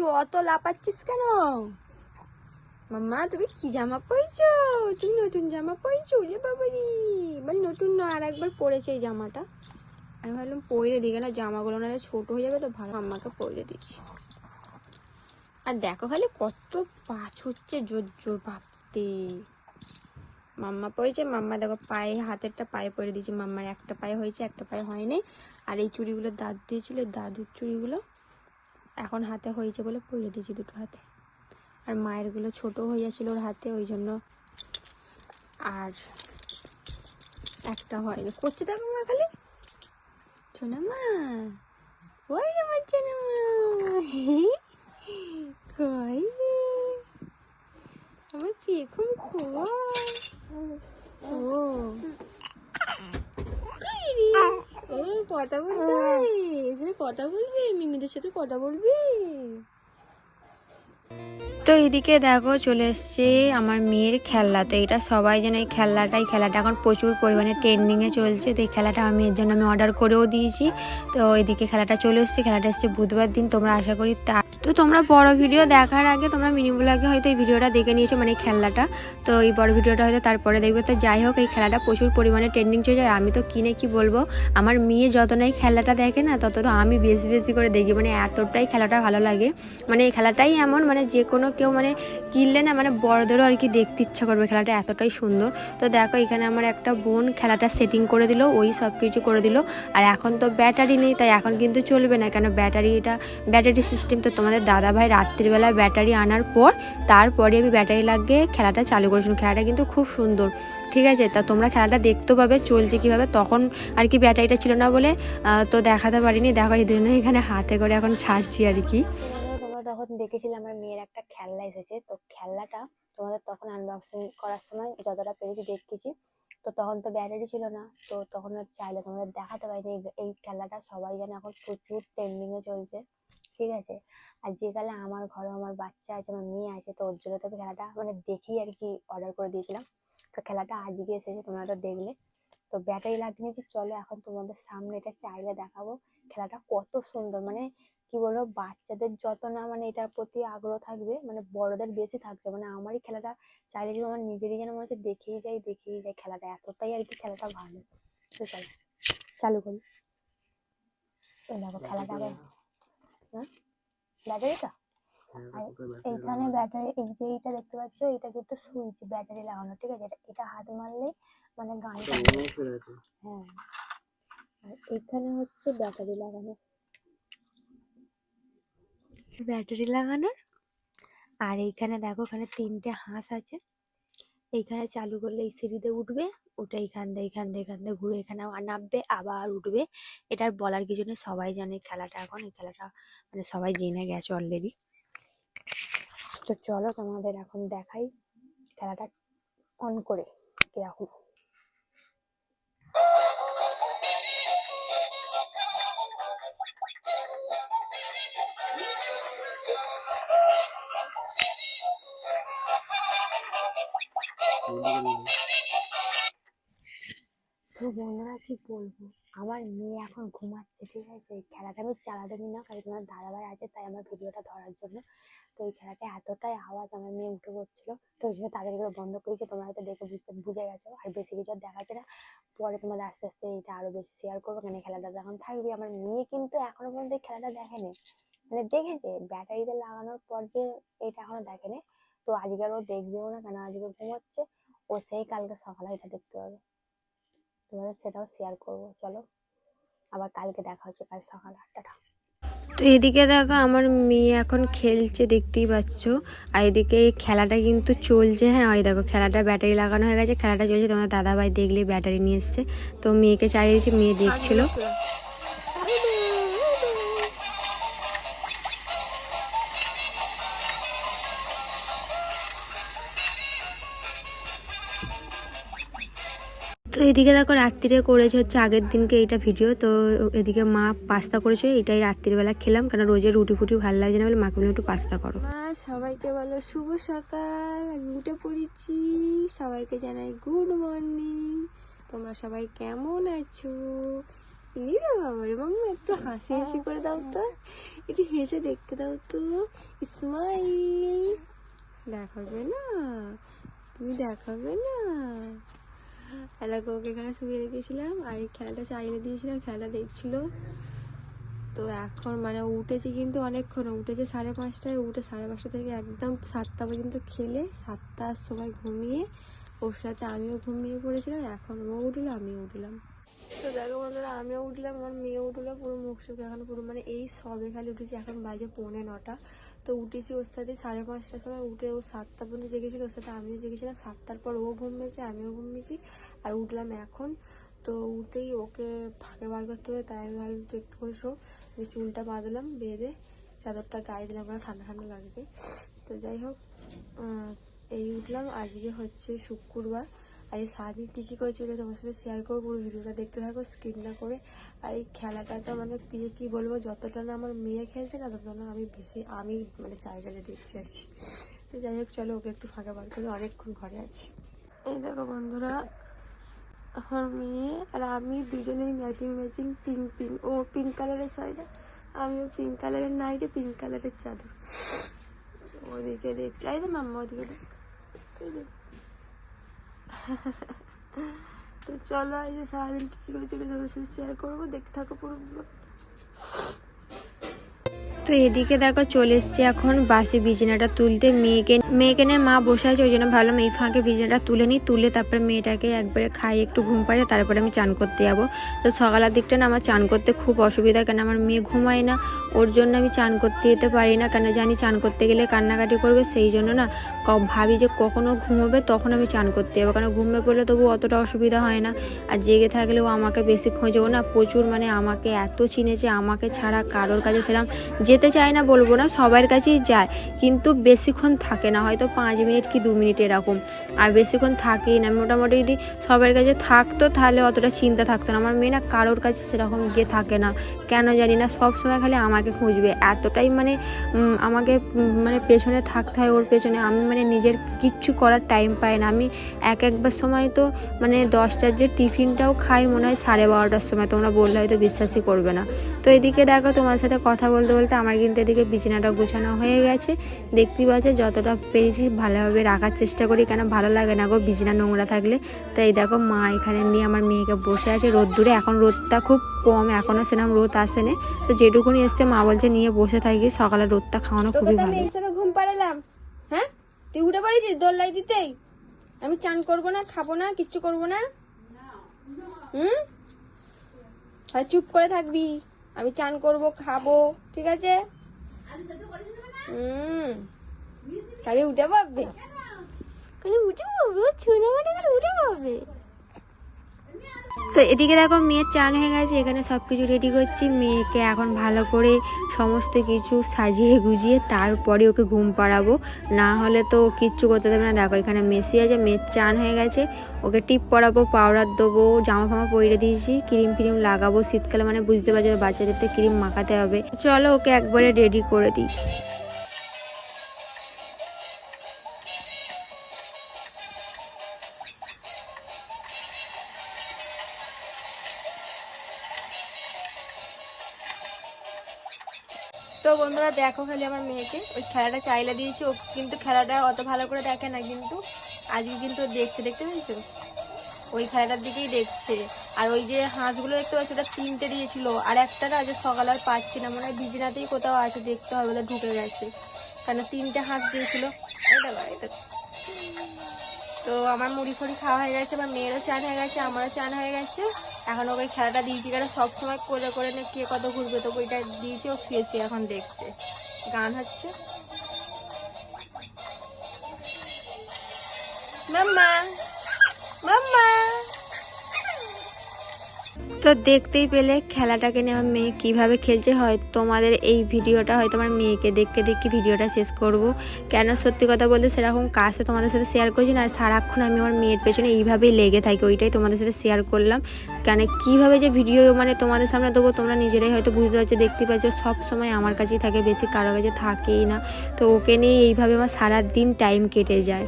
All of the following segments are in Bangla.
তুই অত লাপাচ্ছিস কেন? মাম্মা, তুমি কি জামা পরেছো? তুমি নতুন জামা পরেছো? রে বাবারি। মানে নতুন না, আর একবার পরেছে এই জামাটা। আমি ভাবলাম পরে দিকে না, জামাগুলো নাহলে ছোট হয়ে যাবে তো, ভালো। আম্মাকে পরে দিচ্ছি আর দেখো খালি কত পাছ হচ্ছে, জোর জোর বাপরে মাম্মা পড়েছে মাম্মা দেখো পায়ে, হাতেরটা পায়ে পরে দিয়েছে। মাম্মার একটা পায়ে হয়েছে, একটা পায়ে হয়নি। আর এই চুড়িগুলো দাঁত দিয়েছিল, দাদুর চুড়িগুলো। এখন হাতে হয়েছে বলে পড়ে দিয়েছি দুটো হাতে। আর মায়েরগুলো ছোট হয়ে যাচ্ছিল ওর হাতে, ওই জন্য আর একটা হয়নি। করছে দেখো মা খালি। শোনা মা ওই আমার শোনা মা কই রে আমার পেখম কই ও কই রে ও কথা বলবি? এসে কথা বলবি মিমিদের সাথে কথা বলবি। তো এইদিকে দেখো চলে এসছে আমার মেয়ের খেলনা। তো এটা সবাই যেন এই খেলনাটাই খেলাটা এখন প্রচুর পরিমাণে ট্রেন্ডিংয়ে চলছে। তো এই খেলাটা আমি এর জন্য আমি অর্ডার করেও দিয়েছি। তো এইদিকে খেলাটা চলে এসছে খেলাটা এসছে বুধবার দিন। তোমরা আশা করি তা তো তোমরা বড় ভিডিও দেখার আগে তোমরা মিনিমুল আগে হয়তো এই ভিডিওটা দেখে নিয়েছো মানে খেলাটা। তো এই বড় ভিডিওটা হয়তো তারপরে দেখবে। তো যাই হোক, এই খেলাটা প্রচুর পরিমাণে ট্রেন্ডিং চলছে। আর আমি তো কিনে কি বলব, আমার মেয়ে যত খেলাটা দেখে না, ততটা আমি বেশি বেশি করে দেখি। মানে এতটাই খেলাটা ভালো লাগে। মানে এই খেলাটাই এমন মানে যে কোনো কেউ মানে কিনলে না মানে বড়দেরও আর কি দেখতে ইচ্ছা করবে খেলাটা এতটাই সুন্দর। তো দেখো, এখানে আমার একটা বোন খেলাটা সেটিং করে দিল, ওই সব কিছু করে দিল। আর এখন তো ব্যাটারি নেই, তাই এখন কিন্তু চলবে না। কেন? ব্যাটারি এটা ব্যাটারি সিস্টেম তো তোমাদের দাদা ভাই রাত্রিবেলা ব্যাটারি আনার পর তারপরে আমি ব্যাটারি লাগিয়ে খেলাটা চালু করেছিলাম। খেলাটা কিন্তু খুব সুন্দর। ঠিক আছে? তা তোমরা খেলাটা দেখতে পাবে, চলছে কীভাবে। তখন আর কি ব্যাটারিটা ছিল না বলে তো দেখাতে পারিনি। দেখো, এই জন্য এখানে হাতে করে এখন ছাড়ছি আর কি। তোমরা তখন দেখেছিলে আমার মেয়ের একটা খেলনা এসেছে। তো খেলনাটা তোমাদের তখন আনবক্সিং করার সময় যতটা পেরেছি দেখেছি। তো তখন তো ব্যাটারি ছিল না। তো তখন আর চাইলে তোমাদের দেখাতে পারিনি। এই- খেলাটা সবাই জানে এখন প্রচুর ট্রেন্ডিং এ চলছে। ঠিক আছে? আর যে কালে আমার ঘরে আমার বাচ্চা আছে আমার মেয়ে আছে তো ওর জন্য তো আমি খেলাটা মানে দেখেই আর কি অর্ডার করে দিয়েছিলাম। তো খেলাটা আজকে এসেছে তোমরা তো দেখলে। তো ব্যাটারি লাগিয়ে নিয়েছি চলো এখন তোমাদের সামনে এটা চাইলে দেখাবো। খেলাটা কত সুন্দর মানে কি বলব বাচ্চাদের যত না মানে এটার প্রতি আগ্রহ থাকবে মানে বড়দের বেশি থাকছে মানে আমারই খেলাটা চাইলে যেন আমার নিজেরই যেন মনে হচ্ছে দেখেই যাই দেখেই যাই খেলাটা। এতটাই আর কি খেলাটা ভালো। তো চলো চালু করি। দেখো খেলাটা আবার হ্যাঁ ব্যাটারিটা আর এইখানে ব্যাটারি এই যে এইটা দেখতে পাচ্ছ এটা কিন্তু সুইচ ব্যাটারি লাগানো ঠিক আছে? এটা এটা হাত মারলেই মানে গানটা হ্যাঁ আর এখানে হচ্ছে ব্যাটারি লাগানো। ব্যাটারি লাগানোর? আর এইখানে দেখো এখানে তিনটে হাঁস আছে। এইখানে চালু করলে এই সিঁড়িতে উঠবে উঠে এইখান দিয়ে এইখান দিয়ে, এখান দিয়ে ঘুরে এখানে নামবে, আবার উঠবে। এটার বলার কিছু নেই, সবাই জানে খেলাটা এখন। এই খেলাটা মানে সবাই জেনে গেছে অলরেডি তো চলো তোমাদের এখন দেখাই খেলাটা অন করে কীরকম। তো বন্ধুরা কি বলব? আমার মেয়ে এখন ঘুমাচ্ছে, ঠিক আছে? এই খেলাটা আমি চালাতে না, কারণ তোমার দাদাভাই আছে, তাই আমার ভিডিওটা ধরার জন্য। তো এই খেলাটা এতটাই আওয়াজ আমার মেয়ে উঠে পড়ছিল। তো ওই জন্য করে বন্ধ করেছি, তোমরা হয়তো দেখে বুঝতে, বুঝে গেছো। আর বেশি কিছু দেখাচ্ছে না। পরে তোমাদের আস্তে আস্তে এটা আরও বেশি শেয়ার করব এই খেলাটা যখন থাকবে। আমার মেয়ে কিন্তু এখনও পর্যন্ত এই খেলাটা দেখেনি। মানে দেখেছে, ব্যাটারিতে লাগানোর পর যে এটা এখনও দেখেনি। তো আজকে আর ও দেখবেও না, কেন আজকে ঘুমাচ্ছে। ও সেই কালকে সকালে এটা দেখতে পাবে। তোমাদের সেটাও শেয়ার করব, চলো। আবার কালকে দেখা হচ্ছে, কাল সকাল আটটা তো এদিকে দেখো, আমার মেয়ে এখন খেলছে, দেখতেই পাচ্ছ। আর এদিকে খেলাটা কিন্তু চলছে হ্যাঁ ওই দেখো, খেলাটা ব্যাটারি লাগানো হয়ে গেছে, খেলাটা চলছে তোমার দাদাভাই দেখলে ব্যাটারি নিয়ে এসছে। তো মেয়েকে চালিয়েছে, মেয়ে দেখছিল। তো এদিকে দেখো রাত্রিরে করেছে হচ্ছে আগের দিনকে এইটা ভিডিও তো এদিকে মা পাস্তা করেছে, এটাই রাত্রিবেলা খেলাম কারণ রোজে রুটি ফুটি ভালো লাগে না বলে মাকে বলে একটু পাস্তা করো। মা, সবাইকে বলো শুভ সকাল, আমি উঠে পড়েছি, সবাইকে জানাই গুড মর্নিং তোমরা সবাই কেমন আছো? এই রে বাবা রে মাম্মা, একটু হাসি হাসি করে দাও তো, একটু হেসে দেখতে দাও তো স্মাইল দেখাবে না, তুমি দেখাবে না। এলাকা ওকে এখানে শুয়ে রেখেছিলাম আর এই খেলাটা চাইলে দিয়েছিলাম খেলাটা দেখছিল। তো এখন মানে উঠেছে কিন্তু অনেকক্ষণ, উঠেছে সাড়ে পাঁচটায়, উঠে সাড়ে পাঁচটা থেকে একদম সাতটা পর্যন্ত খেলে, সাতটার সময় ঘুমিয়ে ওর সাথে আমিও ঘুমিয়ে পড়েছিলাম, এখন ও উঠল, আমিও উঠলাম। তো দেখো বন্ধুরা, আমিও উঠলাম, আমার মেয়ে উঠল, পুরো মুখ চোখ এখন পুরো মানে এই সবে খালি উঠেছি, এখন বাজে পৌনে নটা। তো উঠেছি ওর সাথে সাড়ে পাঁচটার সময় উঠে ও সাতটা পর্যন্ত জেগেছিল, ওর সাথে আমিও জেগেছিলাম। সাতটার পর ও ঘুমিয়েছে, আমিও ঘুমিয়েছি আর উঠলাম এখন। তো উঠেই ওকে ফাঁকে বার করতে হবে, তাই আমি ভাবলাম তুই একটু করে শো। চুলটা বাঁধলাম, বেঁধে চাদরটা গায়ে দিলাম কারণ ঠান্ডা ঠান্ডা লাগছে। তো যাই হোক এই উঠলাম। আজকে হচ্ছে শুক্রবার। আর এই সারাদিন কী কী করেছিল, তোমার সাথে শেয়ার করব, পুরো ভিডিওটা দেখতে থাকো স্কিপ না করে আর এই খেলাটা তো মানে প্রিয়, কী বলব, যতটা না আমার মেয়ে খেলছে না, ততটা না আমি বেশি, আমি মানে চাই চালে দেখছি আর কি। তো যাই হোক, চলো ওকে একটু ফাঁকা বার করে অনেকক্ষণ ঘরে আছি। এই দেখো বন্ধুরা, আমার মেয়ে আর আমি দুজনেই ম্যাচিং ম্যাচিং পিঙ্ক পিঙ্ক ও পিঙ্ক কালারের শাড়িটা আমিও পিঙ্ক কালারের নাইটে পিঙ্ক কালারের চাদর। ওদিকে দেখছি, এই যে মাম্মা ওদিকে দেখ। তো চলো এই যে সারাদিন কী করে চলে যাব শেয়ার করব দেখতে থাকো পুরো। তো এদিকে দেখো চলে এসছে এখন বাসি বিছানাটা তুলতে। মেয়েকে মেয়েকে নিয়ে মা বসে আছে, ওই জন্য ভাবলাম এই ফাঁকে বিছানাটা তুলে নিই, তুলে তারপরে মেয়েটাকে একবারে খাই, একটু ঘুম পাড়ে, তারপরে আমি চান করতে যাব। তো সকালের দিকটা না আমার চান করতে খুব অসুবিধা, কেন আমার মেয়ে ঘুমায় না, ওর জন্য আমি চান করতে যেতে পারি না, কেন জানি চান করতে গেলে কান্নাকাটি করবে, সেই জন্য না ভাবি যে কখনও ঘুমোবে তখন আমি চান করতে যাব, কেন ঘুমে পড়লে তবু অতটা অসুবিধা হয় না। আর জেগে থাকলেও আমাকে বেশি খোঁজেও না, প্রচুর মানে আমাকে এত চিনেছে আমাকে ছাড়া কারোর কাছে সেরকম যেতে চায় না বলব না, সবার কাছেই যায়। কিন্তু বেশিক্ষণ থাকে না, হয়তো পাঁচ মিনিট কি দু মিনিট এরকম। আর বেশিক্ষণ থাকেই না, মোটামুটি যদি সবার কাছে থাকতো তাহলে অতটা চিন্তা থাকতো না। আমার মেয়ে না কারোর কাছে সেরকম গিয়ে থাকে না। কেন জানি না, সব সময় খালি আমাকে খুঁজবে। এতটাই মানে আমাকে মানে পেছনে থাকতে হয় ওর পেছনে। আমি মানে নিজের কিচ্ছু করার টাইম পাই না। আমি এক একবার সময় তো মানে দশটার যে টিফিনটাও খাই মনে হয় সাড়ে বারোটার সময়। তোমরা বললে হয়তো বিশ্বাসই করবে না। তো এদিকে দেখো তোমার সাথে কথা বলতে বলতে আমার কিন্তু এদিকে বিছানাটা গোছানো হয়ে গেছে। দেখতেই পাচ্ছ যতটা পেরেছি ভালোভাবে রাখার চেষ্টা করি কেন ভালো লাগে না গো বিছানা নোংরা থাকলে। তো এই দেখো মা এখানে নিয়ে আমার মেয়েকে বসে আছে রোদ্দুরে। এখন রোদটা খুব কম এখনও সেরকম রোদ আসেনি। তো যেটুকুনি এসছে মা বলছে নিয়ে বসে থাকি সকালে রোদটা খাওয়ানো খুবই ভালো। হিসাবে ঘুম পাড়ালাম। হ্যাঁ? তুই উঠে পড়েছিস দোল্লাই দিতেই আমি চান করব না খাব না কিচ্ছু করব না? হুম? আর চুপ করে থাকবি। আমি চান করব, খাব, ঠিক আছে? হুম। কালে উঠে পাবে কালি উঠে পাবে ছোট মানে কালি উঠে পাবে তো এদিকে দেখো মেয়ের চান হয়ে গেছে, এখানে সব কিছু রেডি করছি। মেয়েকে এখন ভালো করে সমস্ত কিছু সাজিয়ে গুজিয়ে তারপরে ওকে ঘুম পাড়াবো। না হলে তো কিচ্ছু করতে দেবে না। দেখো এখানে মেসি আছে, মেয়ের চান হয়ে গেছে। ওকে টিপ পরাবো পাউডার দেবো জামা ফামা পরে দিয়েছি, ক্রিম ফ্রিম লাগাবো। শীতকালে মানে বুঝতে পারছ, বাচ্চাদের তো ক্রিম মাখাতে হবে। চলো ওকে একবারে রেডি করে দিই। তো বন্ধুরা দেখো খালি আমার মেয়েকে। ওই খেলাটা চাইলে দিয়েছি, ও কিন্তু খেলাটা অত ভালো করে দেখে না কিন্তু। আজকে কিন্তু দেখছে, দেখতে পেয়েছ? ওই খেলাটার দিকেই দেখছে। আর ওই যে হাঁসগুলো দেখতে পাচ্ছি, ওটা তিনটে দিয়েছিল। আর একটা আজ সকাল আর পাচ্ছি না, মনে হয় বিজনাতেই কোথাও আছে, দেখতে হবে, ওটা ঢুকে গেছে। কেন তিনটে হাঁস দিয়েছিল? এটা দেখো। তো আমার মুড়ি ফুড়ি খাওয়া হয়ে গেছে, আমার মেয়েরও চান হয়ে গেছে, আমারও চান হয়ে গেছে। এখন ওকে খেলাটা দিয়েছি কেন সবসময় করে করে না কে কত ঘুরবে, তো ওইটা দিয়েছে, ও শুয়ে শুয়ে এখন দেখছে। গান হচ্ছে। মাম্মা মাম্মা। তো দেখতেই পেলে খেলাটাকে নিয়ে আমার মেয়ে কীভাবে খেলছে। হয় তোমাদের এই ভিডিওটা, হয়তো আমার মেয়েকে দেখতে দেখে ভিডিওটা শেষ করব। কেন সত্যি কথা বলতে সেরকম কাজটা তোমাদের সাথে শেয়ার করছি না, আর সারাক্ষণ আমি আমার মেয়ের পেছনে এইভাবেই লেগে থাকি, ওইটাই তোমাদের সাথে শেয়ার করলাম। কেন কীভাবে যে ভিডিও মানে তোমাদের সামনে দেবো, তোমরা নিজেরাই হয়তো বুঝতে পারছ, দেখতে পাচ্ছ সব সময় আমার কাছেই থাকে, বেশি কারও কাছে থাকেই না। তো ওকে নিয়ে এইভাবে আমার সারা দিন টাইম কেটে যায়।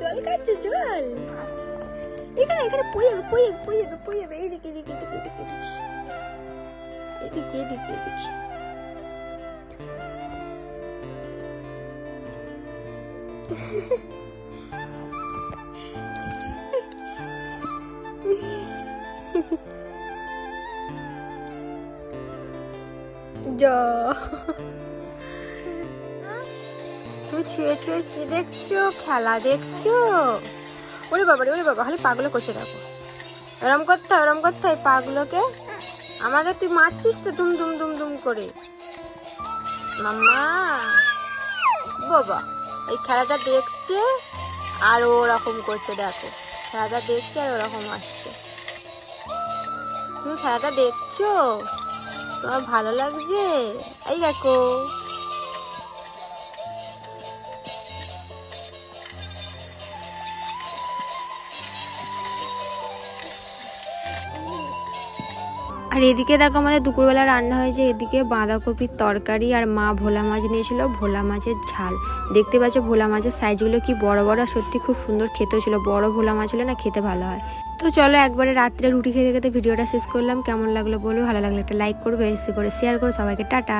জল খাচ্ছে জল এখানে এখানে পড়ে যাবে পড়ে যাবে পড়ে যাবে পড়ে যাবে এদিকে এদিকে এদিকে এদিকে এদিকে এদিকে এদিকে এদিকে যা তুই ছুঁয়ে ছুঁয়ে কি দেখছ? খেলা দেখছ? ওরে বাবা রে, ওরে বাবা, খালি পাগুলো করছে দেখো এরম করতে এরম করতে হয় পাগুলোকে। আমাকে তুই মারছিস তো দুম দুম দুম দুম করে। মাম্মা, বাবা, এই খেলাটা দেখছে আর ওরকম করছে, দেখো। খেলাটা দেখছে আর ওরকম আসছে। তুমি খেলাটা দেখছ? তোমার ভালো লাগছে? এই দেখো। আর এদিকে দেখো আমাদের দুপুরবেলা রান্না হয়েছে, এদিকে বাঁধাকপির তরকারি আর মা ভোলা মাছ নিয়েছিল ভোলা মাছের ঝাল। দেখতে পাচ্ছ ভোলা মাছের সাইজগুলো কি বড় বড় সত্যি খুব সুন্দর খেতেও ছিল। বড় ভোলা মাছ হলে না খেতে ভালো হয়। তো চলো একবারে রাত্রে রুটি খেতে খেতে ভিডিওটা শেষ করলাম। কেমন লাগল বলবে ভালো লাগল একটা লাইক করবে, বেশি করে শেয়ার করো। সবাইকে টাটা।